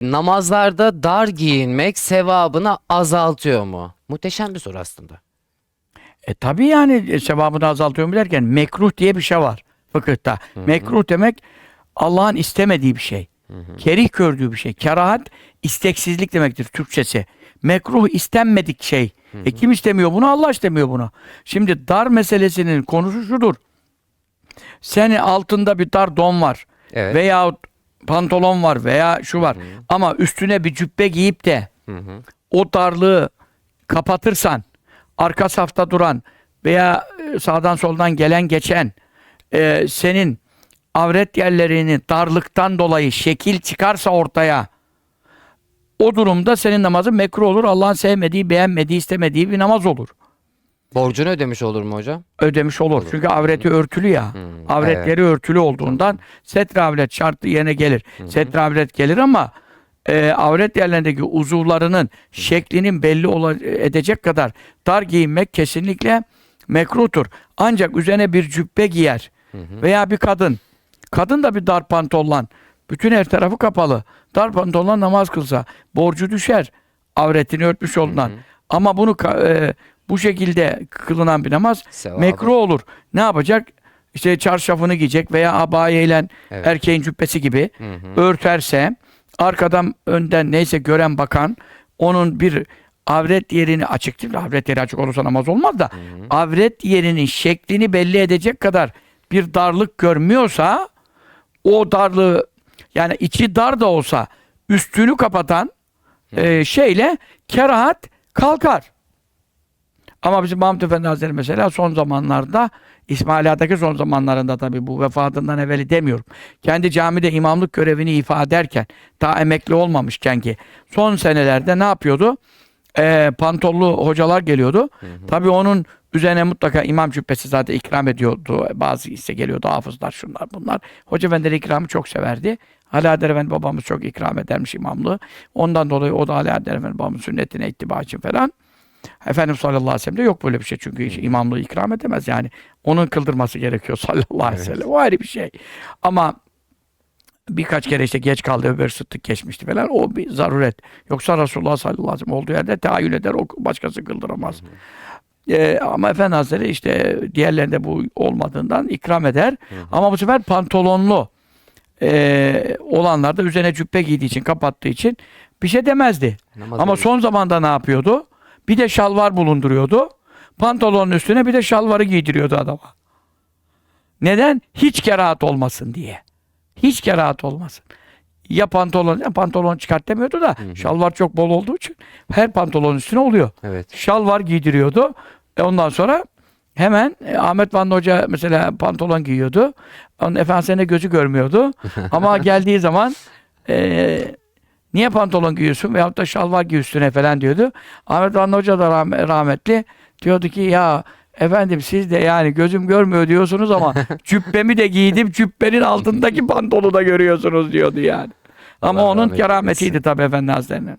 namazlarda dar giyinmek sevabını azaltıyor mu? Muhteşem bir soru aslında. E tabi yani e, sevabını azaltıyor mu derken mekruh diye bir şey var fıkıhta. Mekruh demek Allah'ın istemediği bir şey. Kerih gördüğü bir şey. Kerahat isteksizlik demektir Türkçesi. Mekruh istenmedik şey. E kim istemiyor bunu? Allah istemiyor bunu. Şimdi dar meselesinin konusu şudur. Senin altında bir dar don var. Evet. Veya pantolon var veya şu var. Ama üstüne bir cübbe giyip de Hı hı. o darlığı kapatırsan, arka safta duran veya e, sağdan soldan gelen geçen e, senin avret yerlerini darlıktan dolayı şekil çıkarsa ortaya o durumda senin namazın mekruh olur. Allah'ın sevmediği, beğenmediği, istemediği bir namaz olur. Borcunu ödemiş olur mu hocam? Ödemiş olur. Çünkü avreti örtülü ya. Hı, Avretleri örtülü olduğundan setre avret şartı yerine gelir. Setre avret gelir ama e, avret yerlerindeki uzuvlarının şeklinin belli edecek kadar dar giyinmek kesinlikle mekruhtur. Ancak üzerine bir cübbe giyer veya bir kadın, kadın da bir dar pantolon, bütün her tarafı kapalı, dar pantolonla namaz kılsa borcu düşer avretini örtmüş olduğundan. Ama bunu e, bu şekilde kılınan bir namaz Sevabı. mekruh olur. Ne yapacak? İşte çarşafını giyecek veya abayeyle Evet. erkeğin cübbesi gibi Hı hı. örterse arkadan önden neyse gören bakan onun bir avret yerini açık değil? Avret yeri açık olursa namaz olmaz da avret yerinin şeklini belli edecek kadar bir darlık görmüyorsa o darlığı yani içi dar da olsa üstünü kapatan e, şeyle kerahat kalkar. Ama bizim Mahmut Efendi Hazretleri mesela son zamanlarda İsmaila'daki son zamanlarında tabii bu vefatından evveli demiyorum. Kendi camide imamlık görevini ifa ederken daha emekli olmamışken ki son senelerde ne yapıyordu? Ee, pantollu hocalar geliyordu. Tabii onun üzerine mutlaka imam cübbesi zaten ikram ediyordu. Bazı ise geliyordu hafızlar şunlar bunlar. Hoca Efendileri ikramı çok severdi. Ali Adel Efendi babamız çok ikram edermiş imamlığı. Ondan dolayı o da Ali Adel Efendi babamın sünnetine ittiba için falan. Efendimiz sallallahu aleyhi ve sellem de yok böyle bir şey çünkü hiç imamlığı ikram edemez yani. Onun kıldırması gerekiyor sallallahu aleyhi ve sellem. O ayrı bir şey. Ama birkaç kere işte geç kaldı öbür sıddık geçmişti falan. O bir zaruret. Yoksa Resulullah sallallahu aleyhi ve sellem olduğu yerde tehayyül eder. O başkası kıldıramaz. Ee, ama Efendi Hazretleri işte diğerlerinde bu olmadığından ikram eder. Ama bu sefer pantolonlu e, olanlar da üzerine cübbe giydiği için kapattığı için bir şey demezdi. Namaz Ama öyle. son zamanda ne yapıyordu? Bir de şalvar bulunduruyordu. Pantolonun üstüne bir de şalvarı giydiriyordu adama. Neden? Hiç kerahat olmasın diye. Hiç kerahat olmasın. Ya pantolon, ya pantolon çıkart demiyordu da şalvar çok bol olduğu için her pantolonun üstüne oluyor. Evet. Şalvar giydiriyordu. E ondan sonra hemen e, Ahmet Vanlı Hoca mesela pantolon giyiyordu. Onun efendisine gözü görmüyordu. Ama geldiği zaman e, niye pantolon giyiyorsun veyahut da şalvar giy üstüne falan diyordu. Ahmet Vanlı Hoca da rahme- rahmetli diyordu ki ya efendim siz de yani gözüm görmüyor diyorsunuz ama cübbemi de giydim cübbenin altındaki pantolonu da görüyorsunuz diyordu yani. Ama Allah onun kerametiydi tabii Efendi Hazretleri'nin.